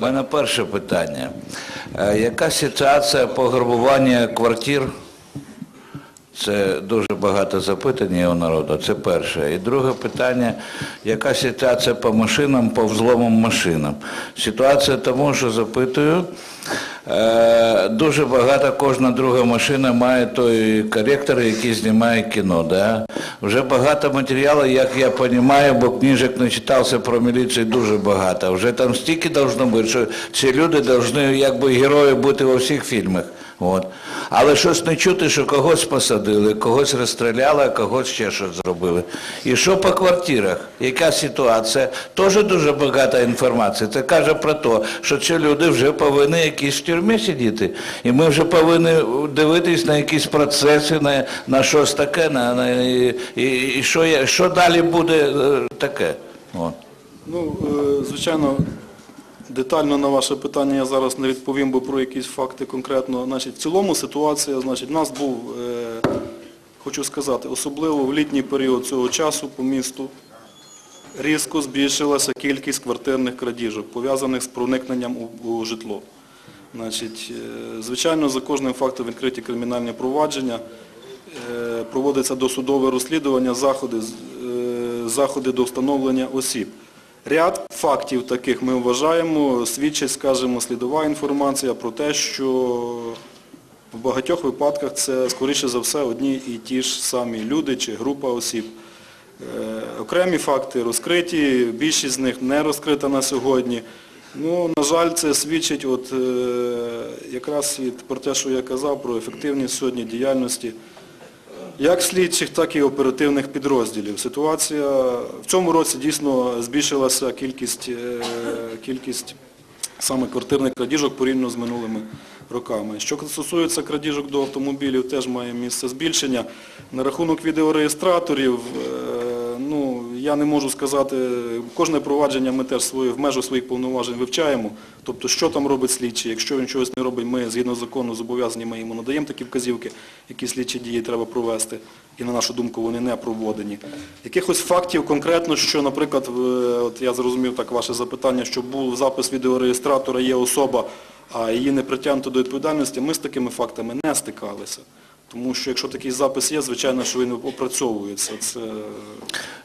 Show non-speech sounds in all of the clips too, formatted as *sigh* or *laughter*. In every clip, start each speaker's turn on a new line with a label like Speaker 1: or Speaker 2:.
Speaker 1: Мене перше питання. Е, Яка ситуація пограбування квартир? Це дуже багато запитань є у народу. Це перше. І друге питання, яка ситуація по машинам, по взломам машинам? Ситуація тому, що запитую, е, дуже багато кожна друга машина має той коректор, який знімає кіно. Да? Вже багато матеріалу, як я розумію, бо книжок не читався про міліцію дуже багато. Вже там стільки должно бути, що ці люди повинні якби герої бути у всіх фільмах. От. Але щось не чути, що когось посадили, когось розстріляли, когось ще щось зробили. І що по квартирах? Яка ситуація? Теж дуже багато інформації. Це каже про те, що ці люди вже повинні якісь в тюрмі сидіти. І ми вже повинні дивитись на якісь процеси, на, на щось таке, на, на, і, і, і що, що далі буде е, таке. От.
Speaker 2: Ну, е, звичайно, детально на ваше питання я зараз не відповім, бо про якісь факти конкретно. Значить, в цілому ситуація, значить, в нас був, е, хочу сказати, особливо в літній період цього часу по місту різко збільшилася кількість квартирних крадіжок, пов'язаних з проникненням у, у житло. Значить, е, звичайно, за кожним фактом відкриті кримінальні провадження, е, проводиться досудове розслідування, заходи, е, заходи до встановлення осіб. Ряд фактів таких ми вважаємо, свідчить, скажімо, слідова інформація про те, що в багатьох випадках це, скоріше за все, одні і ті ж самі люди чи група осіб. Е, Окремі факти розкриті, більшість з них не розкрита на сьогодні. Ну, на жаль, це свідчить от, е, якраз про те, що я казав, про ефективність сьогодні діяльності як слідчих, так і оперативних підрозділів. Ситуація в цьому році дійсно збільшилася кількість, е, кількість саме квартирних крадіжок порівняно з минулими роками. Що стосується крадіжок до автомобілів, теж має місце збільшення. На рахунок відеореєстраторів, е, я не можу сказати, кожне провадження ми теж в межах своїх повноважень вивчаємо. Тобто, що там робить слідчий, якщо він чогось не робить, ми згідно закону зобов'язані, ми йому надаємо такі вказівки, які слідчі дії треба провести. І на нашу думку вони не проводені. Якихось фактів конкретно, що, наприклад, от я зрозумів так ваше запитання, що був запис відеореєстратора, є особа, а її не притягнуто до відповідальності, ми з такими фактами не стикалися. Тому що якщо такий запис є, звичайно, що він опрацьовується. Це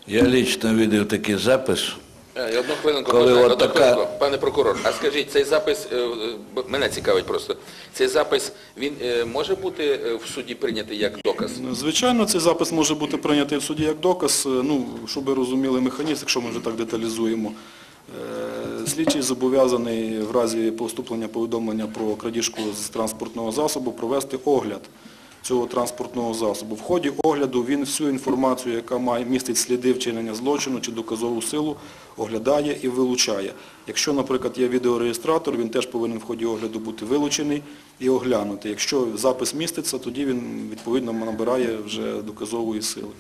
Speaker 1: Я лично видів такий запис.
Speaker 3: Е, Одну хвилинку,
Speaker 1: Коли
Speaker 3: можна?
Speaker 1: от
Speaker 3: одну
Speaker 1: така-
Speaker 3: хвилинку. Пане прокурор, а скажіть, цей запис, е, е, бо мене цікавить просто, цей запис, він е, може бути е, в суді прийнятий як доказ?
Speaker 2: Звичайно, цей запис може бути прийнятий в суді як доказ, е, ну, щоб ви розуміли механізм, якщо ми вже так деталізуємо. Е, Слідчий зобов'язаний в разі поступлення повідомлення про крадіжку з транспортного засобу провести огляд цього транспортного засобу. В ході огляду він всю інформацію, яка має, містить сліди вчинення злочину чи доказову силу, оглядає і вилучає. Якщо, наприклад, є відеореєстратор, він теж повинен в ході огляду бути вилучений і оглянутий. Якщо запис міститься, тоді він відповідно набирає вже доказової сили.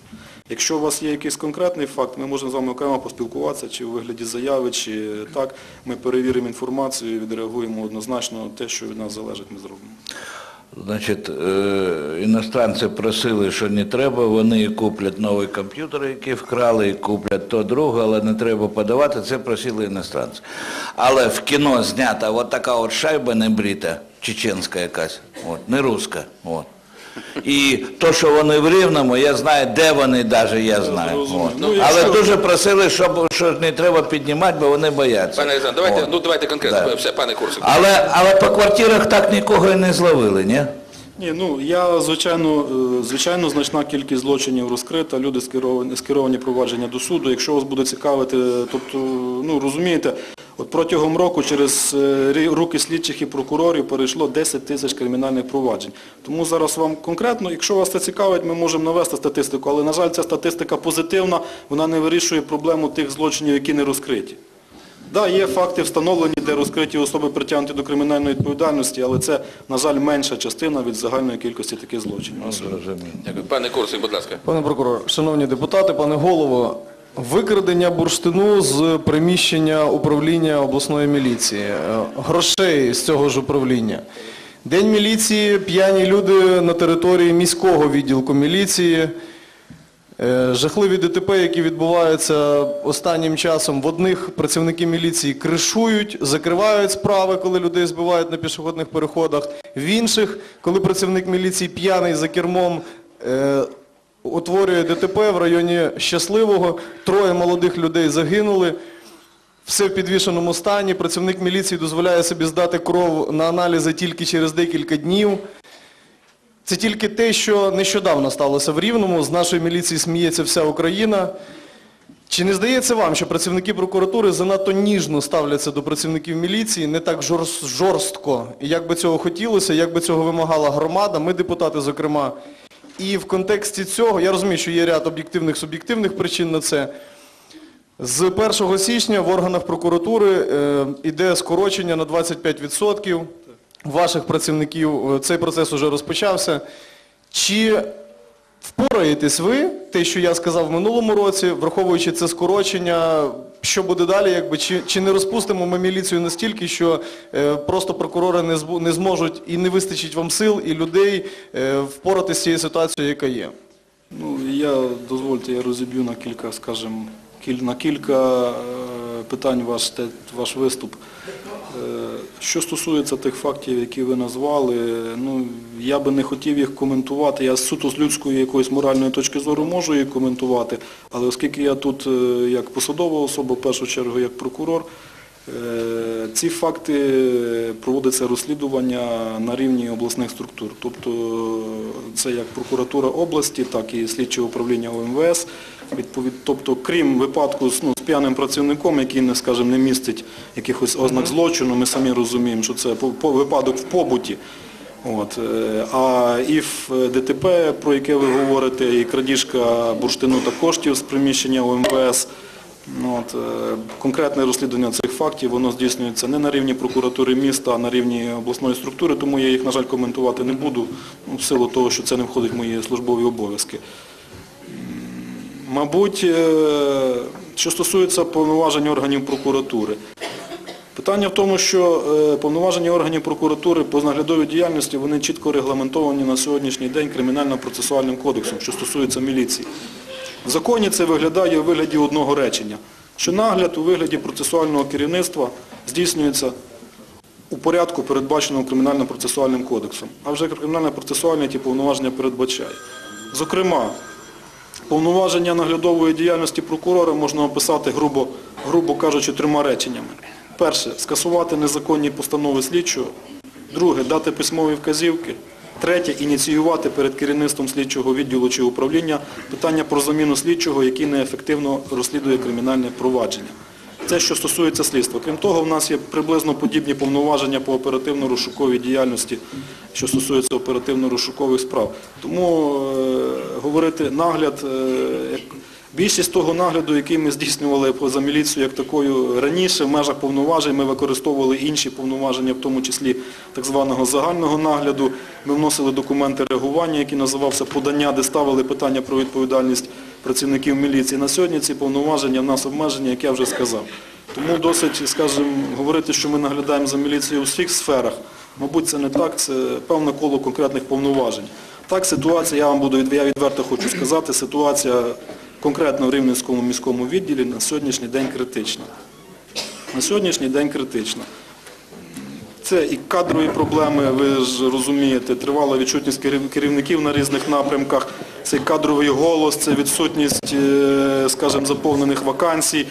Speaker 2: Якщо у вас є якийсь конкретний факт, ми можемо з вами окремо поспілкуватися, чи у вигляді заяви, чи так. Ми перевіримо інформацію, відреагуємо однозначно те, що від нас залежить, ми зробимо.
Speaker 1: Значить, е, іностранці просили, що не треба, вони і куплять новий комп'ютер, який вкрали, і куплять то друге, але не треба подавати, це просили іностранці. Але в кіно знята от така от шайба небрита, чеченська якась, от, не руська. От. І то, що вони в Рівному, я знаю, де вони навіть, я знаю. От.
Speaker 2: Ну,
Speaker 1: Але
Speaker 2: якщо-
Speaker 1: дуже просили, щоб що не треба піднімати, бо вони бояться.
Speaker 3: Пане Олександр, давайте,
Speaker 1: От.
Speaker 3: ну давайте конкретно,
Speaker 1: Да.
Speaker 3: все, пане Курсик.
Speaker 1: Але, але по квартирах так нікого і не зловили, ні?
Speaker 2: Ні, ну я звичайно, е, звичайно, значна кількість злочинів розкрита, люди скеровані, скеровані провадження до суду. Якщо вас буде цікавити, тобто, ну розумієте, от протягом року через е, руки слідчих і прокурорів перейшло 10 тисяч кримінальних проваджень. Тому зараз вам конкретно, якщо вас це цікавить, ми можемо навести статистику, але на жаль, ця статистика позитивна, вона не вирішує проблему тих злочинів, які не розкриті. Так, є факти встановлені, де розкриті особи притягнуті до кримінальної відповідальності, але це, на жаль, менша частина від загальної кількості таких злочинів.
Speaker 3: Дякую. Пане Курсик, будь ласка.
Speaker 4: Пане прокурор, шановні депутати, пане голово, викрадення бурштину з приміщення управління обласної міліції, е, грошей з цього ж управління. День міліції, п'яні люди на території міського відділку міліції. Е, Жахливі ДТП, які відбуваються останнім часом, в одних працівники міліції кришують, закривають справи, коли людей збивають на пішохідних переходах. В інших, коли працівник міліції п'яний за кермом, е, утворює ДТП в районі Щасливого, троє молодих людей загинули. Все в підвішеному стані. Працівник міліції дозволяє собі здати кров на аналізи тільки через декілька днів. Це тільки те, що нещодавно сталося в Рівному. З нашої міліції сміється вся Україна. Чи не здається вам, що працівники прокуратури занадто ніжно ставляться до працівників міліції, не так жорстко, і як би цього хотілося, як би цього вимагала громада, ми депутати, зокрема. І в контексті цього, я розумію, що є ряд об'єктивних, суб'єктивних причин на це. З 1 січня в органах прокуратури йде скорочення на 25% ваших працівників. Е, Цей процес вже розпочався. Чи впораєтесь ви, те, що я сказав в минулому році, враховуючи це скорочення, що буде далі, якби, чи, чи не розпустимо ми міліцію настільки, що е, просто прокурори не, збу- не зможуть і не вистачить вам сил і людей е, впоратися з цією ситуацією, яка є?
Speaker 2: Ну, я, дозвольте, я розіб'ю на кілька, скажімо, кіль, на кілька е, питань ваш, те- ваш виступ. Е, Що стосується тих фактів, які ви назвали, ну, я би не хотів їх коментувати. Я суто з людської якоїсь моральної точки зору можу їх коментувати, але оскільки я тут е, як посадова особа, в першу чергу як прокурор, Е, Ці факти проводиться розслідування на рівні обласних структур. Тобто це як прокуратура області, так і слідче управління ОМВС. Відповід, тобто, крім випадку з, ну, з п'яним працівником, який не, скажімо, не містить якихось ознак злочину, ми самі розуміємо, що це по, по- випадок в побуті. От. е, А і в ДТП, про яке ви говорите, і крадіжка бурштину та коштів з приміщення ОМВС. От, е, конкретне розслідування цих фактів, воно здійснюється не на рівні прокуратури міста, а на рівні обласної структури, тому я їх, на жаль, коментувати не буду, ну, в силу того, що це не входить в мої службові обов'язки. Мабуть, е, що стосується повноважень органів прокуратури. Питання в тому, що е, повноваження органів прокуратури по наглядовій діяльності вони чітко регламентовані на сьогоднішній день кримінально-процесуальним кодексом, що стосується міліції. В законі це виглядає у вигляді одного речення, що нагляд у вигляді процесуального керівництва здійснюється у порядку, передбаченому кримінально-процесуальним кодексом. А вже кримінально-процесуальні ті повноваження передбачає. Зокрема, повноваження наглядової діяльності прокурора можна описати, грубо, грубо кажучи, трьома реченнями. Перше скасувати незаконні постанови слідчого. Друге дати письмові вказівки. Третє ініціювати перед керівництвом слідчого відділу чи управління питання про заміну слідчого, який неефективно розслідує кримінальне провадження. Це що стосується слідства. Крім того, в нас є приблизно подібні повноваження по оперативно-розшуковій діяльності, що стосується оперативно-розшукових справ. Тому е, говорити нагляд, е, більшість того нагляду, який ми здійснювали за міліцію як такою раніше, в межах повноважень ми використовували інші повноваження, в тому числі так званого загального нагляду. Ми вносили документи реагування, який називався подання, де ставили питання про відповідальність працівників міліції. На сьогодні ці повноваження в нас обмежені, як я вже сказав. Тому досить, скажімо, говорити, що ми наглядаємо за міліцією у всіх сферах, мабуть, це не так, це певне коло конкретних повноважень. Так, ситуація, я вам буду я відверто хочу сказати, ситуація конкретно в Рівненському міському відділі на сьогоднішній день критична. На сьогоднішній день критична. Це і кадрові проблеми, ви ж розумієте, тривала відсутність керівників на різних напрямках, це і кадровий голос, це відсутність, е, скажімо, заповнених вакансій.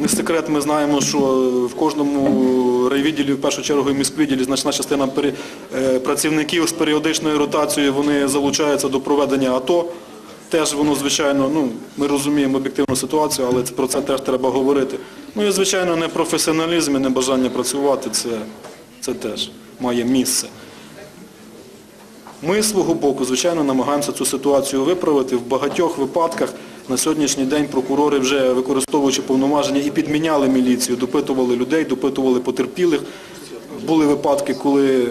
Speaker 2: Не секрет, ми знаємо, що в кожному райвідділі, в першу чергу і міськвідділі, значна частина е, працівників з періодичною ротацією, вони залучаються до проведення АТО. Теж воно, звичайно, ну, ми розуміємо об'єктивну ситуацію, але про це теж треба говорити. Ну і, звичайно, непрофесіоналізм і небажання працювати, це, це теж має місце. Ми з свого боку, звичайно, намагаємося цю ситуацію виправити. В багатьох випадках на сьогоднішній день прокурори вже використовуючи повноваження і підміняли міліцію, допитували людей, допитували потерпілих. Були випадки, коли е,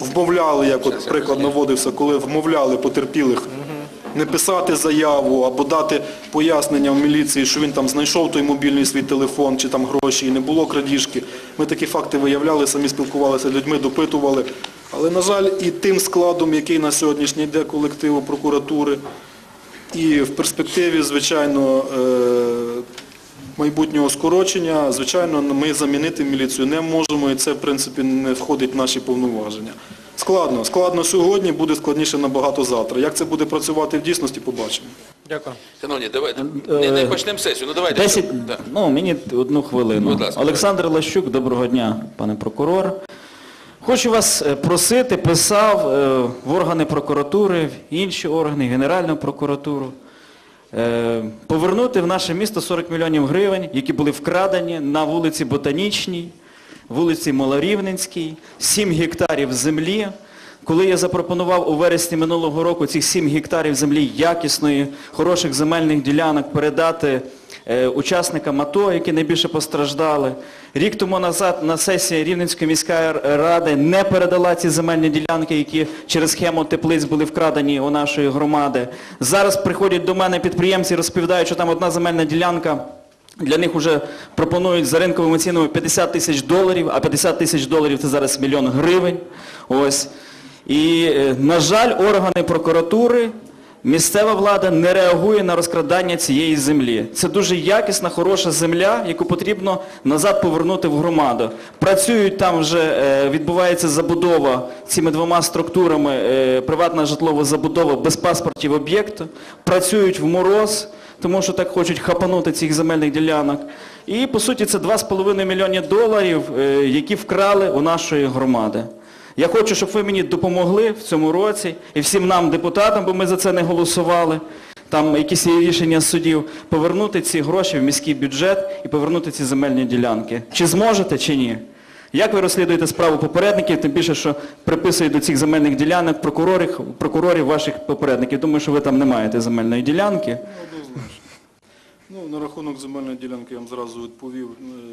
Speaker 2: вмовляли, як от приклад наводився, коли вмовляли потерпілих не писати заяву або дати пояснення в міліції, що він там знайшов той мобільний свій телефон чи там гроші і не було крадіжки. Ми такі факти виявляли, самі спілкувалися з людьми, допитували. Але, на жаль, і тим складом, який на сьогоднішній день колективу прокуратури, І в перспективі, звичайно, е, майбутнього скорочення, звичайно, ми замінити міліцію не можемо, і це, в принципі, не входить в наші повноваження. Складно. Складно сьогодні, буде складніше набагато завтра. Як це буде працювати в дійсності, побачимо.
Speaker 4: Дякую.
Speaker 3: Шановні, давайте. Не, не почнемо сесію, ну давайте.
Speaker 5: 10,
Speaker 3: да.
Speaker 5: ну мені одну хвилину.
Speaker 3: Будь ласка.
Speaker 5: Олександр Лащук, доброго дня, пане прокурор. Хочу вас е, просити, писав е, в органи прокуратури, в інші органи, Генеральну прокуратуру, е, повернути в наше місто 40 мільйонів гривень, які були вкрадені на вулиці Ботанічній, вулиці Малорівненській, 7 гектарів землі. Коли я запропонував у вересні минулого року цих 7 гектарів землі якісної, хороших земельних ділянок передати учасникам АТО, які найбільше постраждали, рік тому назад на сесії Рівненської міської ради не передала ці земельні ділянки, які через схему теплиць були вкрадені у нашої громади. Зараз приходять до мене підприємці розповідають, що там одна земельна ділянка для них вже пропонують за ринковими цінами 50 тисяч доларів, а 50 тисяч доларів це зараз мільйон гривень. Ось. І, е, на жаль, органи прокуратури, місцева влада не реагує на розкрадання цієї землі. Це дуже якісна, хороша земля, яку потрібно назад повернути в громаду. Працюють там вже, е, відбувається забудова цими двома структурами, е, приватна житлова забудова без паспортів об'єкту, працюють в мороз, тому що так хочуть хапанути цих земельних ділянок. І, по суті, це 2,5 мільйони доларів, е, які вкрали у нашої громади. Я хочу, щоб ви мені допомогли в цьому році, і всім нам, депутатам, бо ми за це не голосували, там якісь є рішення судів, повернути ці гроші в міський бюджет і повернути ці земельні ділянки. Чи зможете, чи ні? Як ви розслідуєте справу попередників, тим більше, що приписують до цих земельних ділянок прокурорів, прокурорів ваших попередників? Думаю, що ви там не маєте земельної ділянки.
Speaker 2: Ну, на рахунок земельної ділянки я вам зразу відповів,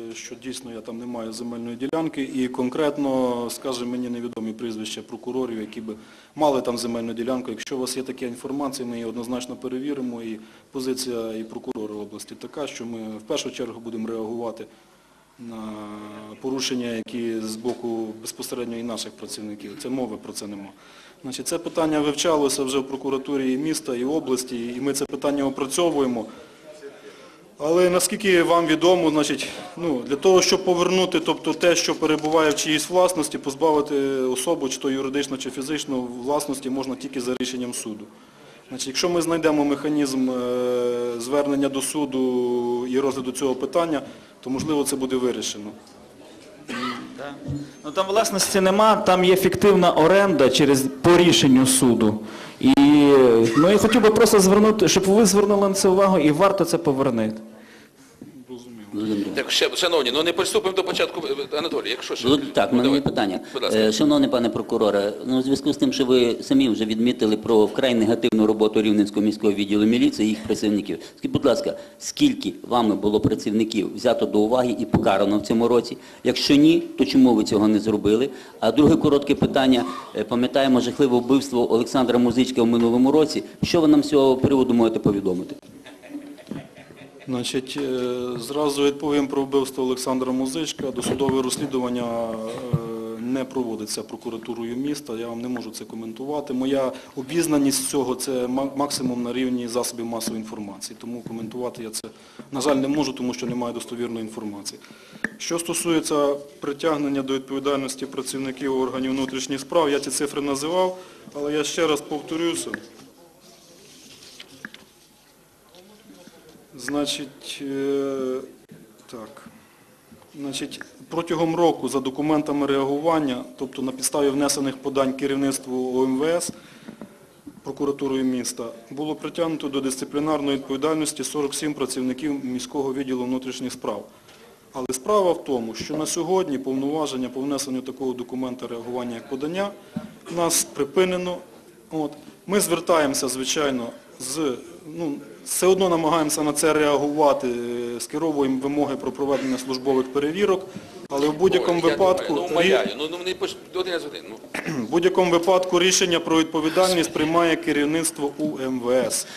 Speaker 2: е, що дійсно я там не маю земельної ділянки і конкретно, скаже мені невідомі прізвища прокурорів, які би мали там земельну ділянку. Якщо у вас є така інформація, ми її однозначно перевіримо і позиція і прокурора області така, що ми в першу чергу будемо реагувати на порушення, які з боку безпосередньо і наших працівників. Це мови про це нема. Значить, це питання вивчалося вже в прокуратурі і міста, і області, і ми це питання опрацьовуємо. Але наскільки вам відомо, ну, для того, щоб повернути тобто, те, що перебуває в чиїсь власності, позбавити особу, чи то юридично, чи фізично, власності можна тільки за рішенням суду. Якщо ми знайдемо механізм е, звернення до суду і розгляду цього питання, то можливо це буде вирішено.
Speaker 5: Ну там власності нема, там є фіктивна оренда через по рішенню суду. І ну я хотів би просто звернути, щоб ви звернули на це увагу і варто це повернути.
Speaker 3: Так, ще, шановні, ну не приступимо до початку. Е, Анатолій, якщо ще.
Speaker 6: Ну, так, в мене є питання.
Speaker 3: Будь ласка.
Speaker 6: Е, Шановний пане прокуроре, ну, у зв'язку з тим, що ви самі вже відмітили про вкрай негативну роботу Рівненського міського відділу міліції і їх працівників. Скажіть, будь ласка, скільки вами було працівників взято до уваги і покарано в цьому році? Якщо ні, то чому ви цього не зробили? А друге коротке питання. Е, Пам'ятаємо жахливе вбивство Олександра Музичка в минулому році. Що ви нам з цього приводу можете повідомити?
Speaker 2: Значить, е, зразу відповім про вбивство Олександра Музичка. Досудове розслідування е, не проводиться прокуратурою міста, я вам не можу це коментувати. Моя обізнаність з цього це максимум на рівні засобів масової інформації, тому коментувати я це, на жаль, не можу, тому що немає достовірної інформації. Що стосується притягнення до відповідальності працівників органів внутрішніх справ, я ці цифри називав, але я ще раз повторюся. Значить, е, так. Значить, протягом року за документами реагування, тобто на підставі внесених подань керівництву ОМВС, прокуратурою міста, було притягнуто до дисциплінарної відповідальності 47 працівників міського відділу внутрішніх справ. Але справа в тому, що на сьогодні повноваження по внесенню такого документа реагування як подання у нас припинено. От. Ми звертаємося, звичайно, з, ну, все одно намагаємося на це реагувати, е, скеровуємо вимоги про проведення службових перевірок, але в будь-якому випадку,
Speaker 3: Ну, ну, ну *clears throat*
Speaker 2: в будь-якому випадку рішення про відповідальність приймає керівництво УМВС.